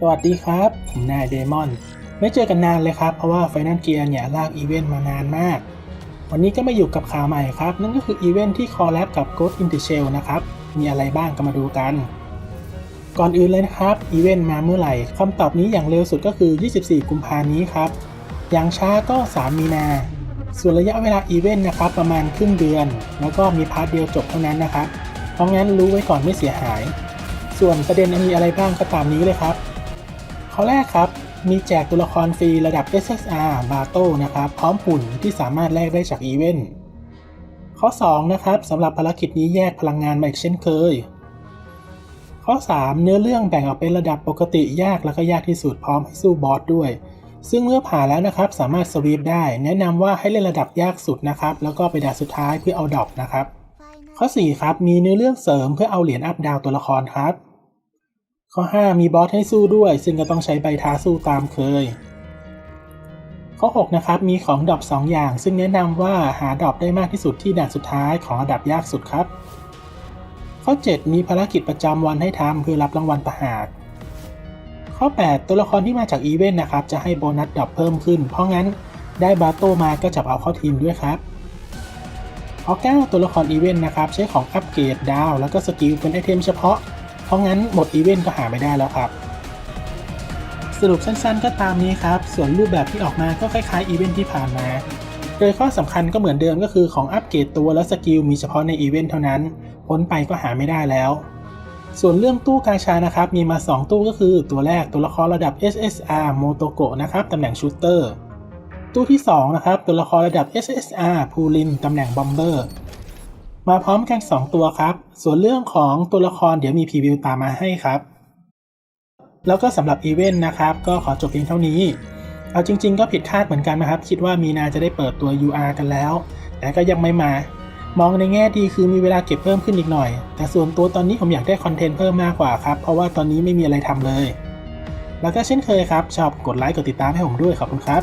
สวัสดีครับ ผมนายเดมอน ไม่เจอกันนานเลยครับ เพราะว่าไฟน a ลเกียร์เนี่ยลากอีเวนต์มานานมาก วันนี้ก็มาอยู่กับข่าวใหม่ครับ นั่นก็คืออีเวนต์ที่คอลแลบกับ Ghost in the Shell นะครับ มีอะไรบ้างก็มาดูกัน ก่อนอื่นเลยนะครับ อีเวนต์มาเมื่อไหร่คำตอบนี้อย่างเร็วสุดก็คือ 24 กุมภานี้ครับ อย่างช้าก็ 3 มีนา ส่วนระยะเวลาอีเวนต์นะครับประมาณครึ่งเดือน แล้วก็มีพาร์ทเดียวจบเท่านั้นนะครับ เพราะงั้นรู้ไว้ก่อนไม่เสียหาย ส่วนประเด็นมีอะไรบ้างก็ตามนี้เลยครับ ข้อแรกครับ มีแจกตัวละครฟรีระดับ SSR บาโต้นะครับพร้อมหุ่นที่สามารถแลกได้จากอีเวนต์ข้อ 2 นะครับสำหรับภารกิจนี้แยกพลังงานมาอีกเช่นเคย ข้อ 3 เนื้อเรื่องแบ่งออกเป็นระดับปกติยากแล้วก็ยากที่สุดพร้อมให้สู้บอสด้วย ซึ่งเมื่อผ่านแล้วนะครับสามารถสวีปได้ แนะนำว่าให้เล่นระดับยากสุดนะครับ แล้วก็ไปด่าสุดท้ายเพื่อเอาดอกนะครับ ข้อ 4 ครับ มีเนื้อเรื่องเสริมเพื่อเอาเหรียญอัพดาวตัวละครครับ ข้อ 5 มีบอสให้สู้ด้วย ซึ่งก็ต้องใช้ใบท้าสู้ตามเคย ข้อ 6 นะครับ มีของดรอป2 อย่าง ซึ่งแนะนำว่าหาดรอปได้มากที่สุดที่ด่านสุดท้ายของระดับยากสุดครับ ข้อ 7 มีภารกิจประจำวันให้ทำเพื่อรับรางวัลประหารข้อ 8 ตัวละครที่มาจากอีเวนต์นะครับ จะให้โบนัสดรอปเพิ่มขึ้น เพราะงั้นได้บาโตมาก็จับเอาเข้าทีมด้วยครับข้อ9ตัวละครอีเวนต์นะครับ ใช้ของอัปเกรดดาว แล้วก็สกิลเป็นไอเทมเฉพาะ เพราะงั้นหมดอีเวนต์ก็หาไม่ได้แล้วครับ สรุปสั้นๆ ก็ตามนี้ครับ ส่วนรูปแบบที่ออกมาก็คล้ายๆอีเวนต์ที่ผ่านมา โดยข้อสำคัญก็เหมือนเดิมก็คือของอัปเกรดตัวและสกิลมีเฉพาะในอีเวนต์เท่านั้น พ้นไปก็หาไม่ได้แล้วส่วนเรื่องตู้กาชานะครับ มีมา 2 ตู้ก็คือตัวแรกตัวละครระดับ SSR โมโตโกะนะครับตำแหน่งชูเตอร์ ตู้ที่ 2 นะครับ ตัวละครระดับ SSR พูลินตำแหน่งบอมเบอร์ มาพร้อมกัน 2 ตัวครับ ส่วนเรื่องของตัวละครเดี๋ยวมีพรีวิวตามมาให้ครับ แล้วก็สำหรับอีเวนต์นะครับ ก็ขอจบเพียงเท่านี้ เอาจริง ๆ ก็ผิดคาดเหมือนกันนะครับ คิดว่ามีนาจะได้เปิดตัว UR กันแล้ว แต่ก็ยังไม่มา มองในแง่ดีคือมีเวลาเก็บเพิ่มขึ้นอีกหน่อย แต่ส่วนตัวตอนนี้ผมอยากได้คอนเทนต์เพิ่มมากกว่าครับ เพราะว่าตอนนี้ไม่มีอะไรทำเลย แล้วก็เช่นเคยครับชอบกดไลค์กดติดตามให้ผมด้วยขอบคุณครับ